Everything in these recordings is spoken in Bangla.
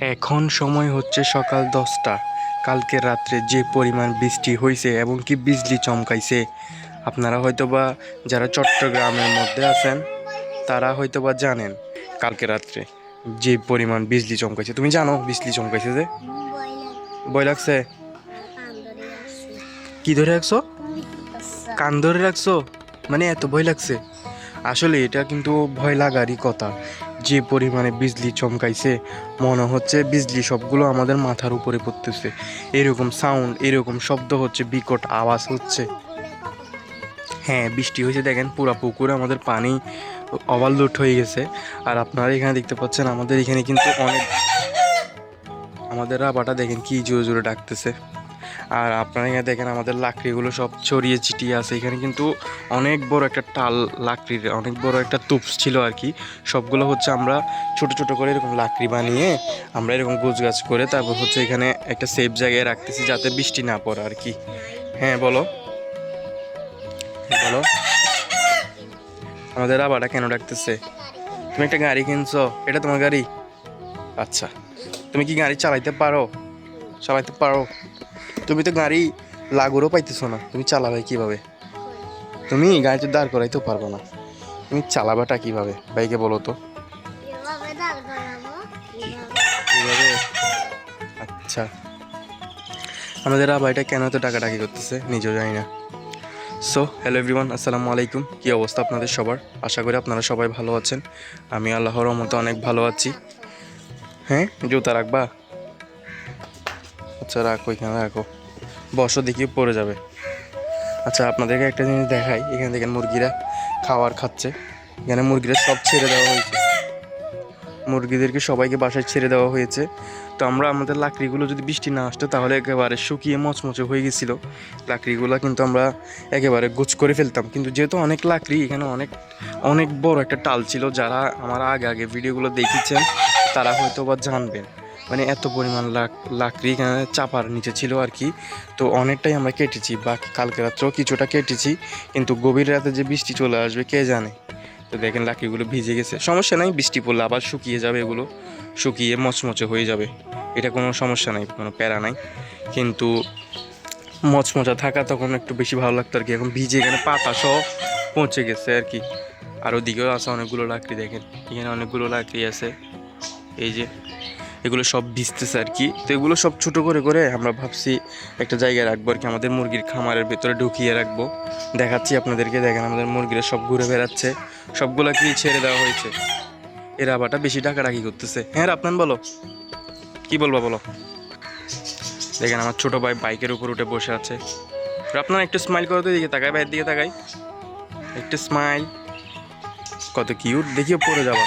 এখন সময় হচ্ছে সকাল দশটা। কালকে রাত্রে যে পরিমাণ বৃষ্টি হয়েছে এবং কি বিজলি চমকাইছে, আপনারা হয়তোবা যারা চট্টগ্রামের মধ্যে আছেন, তারা হয়তোবা জানেন কালকে রাত্রে যে পরিমাণ বিজলি চমকাইছে। তুমি জানো বিজলি চমকাইছে যে? ভয় লাগছে? কি ধরে রাখছো? কান ধরে রাখছো? মানে এত ভয় লাগছে? আসলে এটা কিন্তু ভয় লাগারই কথা। যে পরিমাণে বিজলি চমকাইছে, মনে হচ্ছে বিজলি সবগুলো আমাদের মাথার উপরে পড়তেছে। এরকম সাউন্ড এরকম শব্দ হচ্ছে, বিকট আওয়াজ হচ্ছে। হ্যাঁ বৃষ্টি হয়েছে, দেখেন, পুরা পুকুরে আমাদের পানি ওভারলোড হয়ে গেছে। আর আপনারা এখানে দেখতে পাচ্ছেন, আমাদের এখানে কিন্তু অনেক আমাদের রাবাটা দেখেন কি জোরে জোরে ডাকতেছে। আর আপনারা এখানে দেখেন আমাদের লাকড়িগুলো সব ছড়িয়ে ছিটিয়ে আছে। এখানে কিন্তু অনেক বড় একটা টাল লাকড়ির, অনেক বড় একটা তুপস ছিল আর কি। সবগুলো হচ্ছে আমরা ছোট ছোট করে এরকম লাকড়ি বানিয়ে আমরা এরকম গোছ করে তারপর হচ্ছে এখানে একটা সেফ জায়গায় রাখতেছি যাতে বৃষ্টি না পড়ে আর কি। হ্যাঁ বলো। বলো। আমাদের আবারটা কেন ডাকতেছে? তুমি একটা গাড়ি কিনছো? এটা তোমার গাড়ি? আচ্ছা। তুমি কি গাড়ি চালাইতে পারো? চালাইতে পারো? তুমি তো গাড়ি লাগুরও পাইতেছো না। তুমি চালাবে কীভাবে? তুমি গাড়িতে দাঁড় করাইতেও পারব না। তুমি চালাবাটা কীভাবে? বাইকে বলো তো। আচ্ছা। আমাদের আবাইটা কেন এত টাকাটাকি করতেছে? নিজেও জানি না। সো হ্যালো এভরিওয়ান আসসালামু আলাইকুম। কী অবস্থা আপনাদের সবার? আশা করি আপনারা সবাই ভালো আছেন। আমি আল্লাহর মতো অনেক ভালো আছি। হ্যাঁ জুতা রাখবা? আচ্ছা রাখো এখানে, রাখো। বসো দেখি, পড়ে যাবে। আচ্ছা আপনাদেরকে একটা জিনিস দেখাই। এখানে দেখেন মুরগিরা খাওয়ার খাচ্ছে। এখানে মুরগিরা সব ছেড়ে দেওয়া হয়েছে। মুরগিদেরকে সবাইকে বাসায় ছেড়ে দেওয়া হয়েছে। তো আমরা, আমাদের লাকড়িগুলো যদি বৃষ্টি না আসতো, তাহলে একেবারে শুকিয়ে মচমচে হয়ে গেছিল। লাকড়িগুলো কিন্তু আমরা একেবারে গুছ করে ফেলতাম। কিন্তু যেহেতু অনেক লাকড়ি, এখানে অনেক অনেক বড় একটা টাল ছিল, যারা আমার আগে আগে ভিডিওগুলো দেখেছেন, তারা হয়তো বা জানবেন। মানে এত পরিমাণ লাক, লাকড়ি চাপার নিচে ছিল আর কি। তো অনেকটাই আমরা কেটেছি, বাকি কালকে রাত্রেও কিছুটা কেটেছি, কিন্তু গভীর রাতে যে বৃষ্টি চলে আসবে, কে জানে? তো দেখেন লাকড়িগুলো ভিজে গেছে। সমস্যা নাই, বৃষ্টি পড়লে আবার শুকিয়ে যাবে এগুলো, শুকিয়ে মচমচে হয়ে যাবে। এটা কোনো সমস্যা নাই, কোনো প্যারা নাই। কিন্তু মচমচা থাকা তখন একটু বেশি ভালো লাগতো আর কি। এখন ভিজে এখানে পাতা সব পৌঁছে গেছে আর কি। আর ওদিকেও আছে অনেকগুলো লাকড়ি, দেখেন। এখানে অনেকগুলো লাকড়ি আছে। এই যে এগুলো সব ভিজতেছে আর কি। তো এগুলো সব ছোট করে করে আমরা ভাবছি একটা জায়গায় রাখব আর কি, আমাদের মুরগির খামারের ভেতরে ঢুকিয়ে রাখব। দেখাচ্ছি আপনাদেরকে, দেখেন আমাদের মুরগিরা সব ঘুরে বেড়াচ্ছে। সবগুলো কি ছেড়ে দেওয়া হয়েছে। এর আবারটা বেশি ডাকাডাকি করতেছে। হ্যাঁ আপনার বলো। কি বলব, বলো? দেখেন আমার ছোট ভাই বাইকের উপর উঠে বসে আছে। আপনার একটু স্মাইল করো তো দিকে তাকাই ভাইয়ের দিকে তাকাই একটু স্মাইল কত কিউট দেখিও পড়ে যাবা।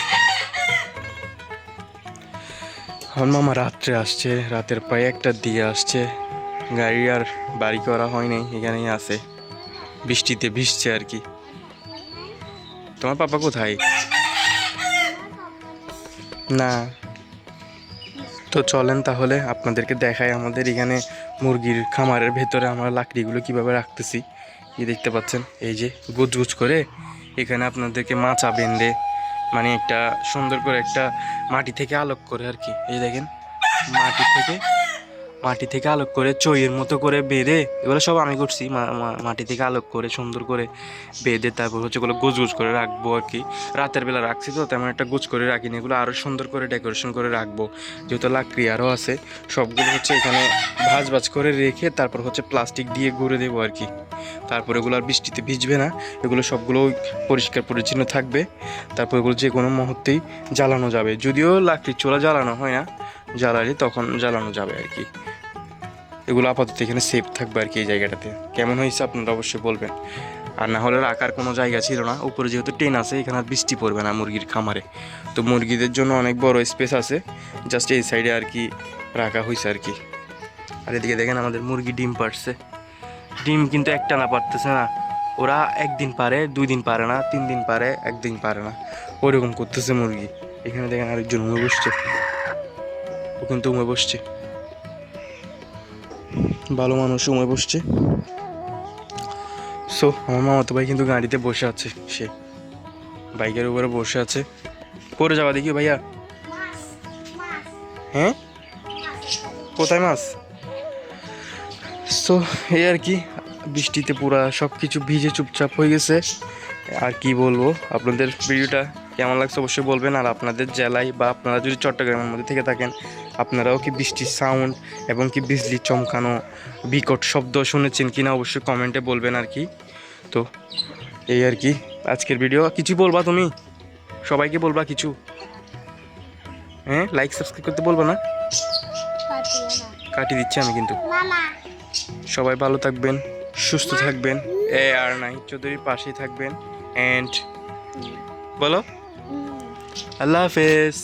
আমার মামা রাত্রে আসছে, রাতের প্রায় একটা দিয়ে আসছে। গাড়ি আর বাড়ি করা হয়নি এখানেই আছে। বৃষ্টিতে ভিজছে আর কি। তোমার পাপা কোথায়? না। তো চলেন তাহলে, আপনাদেরকে দেখায় আমাদের এখানে মুরগির খামারের ভেতরে আমরা লাকড়িগুলো কীভাবে রাখতেছি। কি দেখতে পাচ্ছেন, এই যে গুছ করে এখানে আপনাদেরকে মাচা বেঁধে মানে একটা সুন্দর করে একটা মাটি থেকে আলোক করে আর কি। এই দেখেন, মাটি থেকে মাটি থেকে আলোক করে চইয়ের মতো করে বেঁধে, এগুলো সব আমি করছি মাটি থেকে আলোক করে সুন্দর করে বেঁধে তারপর হচ্ছে এগুলো গুছ গুছ করে রাখব আর কি। রাতের বেলা রাখছি তো, তেমন একটা গুছ করে রাখিনি, এগুলো আরও সুন্দর করে ডেকোরেশন করে রাখব। যেহেতু লাকড়ি আরও আছে, সবগুলো হচ্ছে এখানে ভাজ ভাজ করে রেখে তারপর হচ্ছে প্লাস্টিক দিয়ে ঘুরে দেবো আর কি। তারপর এগুলো আর বৃষ্টিতে ভিজবে না, এগুলো সবগুলো পরিষ্কার পরিচ্ছন্ন থাকবে। তারপর এগুলো যে কোনো মুহূর্তেই জ্বালানো যাবে, যদিও লাকড়ির চোলা জ্বালানো হয় না, জ্বালালে তখন জ্বালানো যাবে আর কি। এগুলো আপাতত এখানে সেফ থাকবে আর কি এই জায়গাটাতে। কেমন হয়েছে আপনারা অবশ্যই বলবেন। আর না হলে রাখার কোনো জায়গা ছিল না। উপরে যেহেতু ট্রেন আছে, এখানে আর বৃষ্টি পড়বে না মুরগির খামারে। তো মুরগিদের জন্য অনেক বড় স্পেস আছে। জাস্ট এই সাইডে আর কি রাখা হয়েছে আর কি। আর এদিকে দেখেন আমাদের মুরগি ডিম পারছে ডিম কিন্তু একটা না পারতেছে না। ওরা একদিন পারে দুই দিন পারে না, তিন দিন পারে একদিন পারে না। ওরকম করতেছে মুরগি। এখানে দেখেন আরেকজন উমে বসছে। ও কিন্তু উমে বসছে। ভালো মানুষ উমে বসছে। সো আমার মামাতো ভাই কিন্তু গাড়িতে বসে আছে, সে বাইকের উপরে বসে আছে। পরে যাওয়া দেখি ভাইয়া। হ্যাঁ? কোথায় মাছ? সো এই আর কি, বৃষ্টিতে পুরা সব কিছু ভিজে চুপচাপ হয়ে গেছে। আর কি বলব, আপনাদের ভিডিওটা কেমন লাগছে অবশ্যই বলবেন। আর আপনাদের জেলায় বা আপনারা যদি চট্টগ্রামের মধ্যে থেকে থাকেন আপনারাও কি বৃষ্টির সাউন্ড এবং কি বিজলি চমকানো বিকট শব্দ শুনেছেন কি না অবশ্যই কমেন্টে বলবেন আর কি। তো এই আর কি আজকের ভিডিও কিছু বলবা তুমি? সবাইকে বলবা কিছু? হ্যাঁ লাইক সাবস্ক্রাইব করতে বলব না? কাটিয়ে দিচ্ছি আমি কিন্তু। সবাই ভালো থাকবেন সুস্থ থাকবেন। এ আর নাই চৌধুরীর পাশেই থাকবেন। অ্যান্ড বলো। আল্লাহ হাফেজ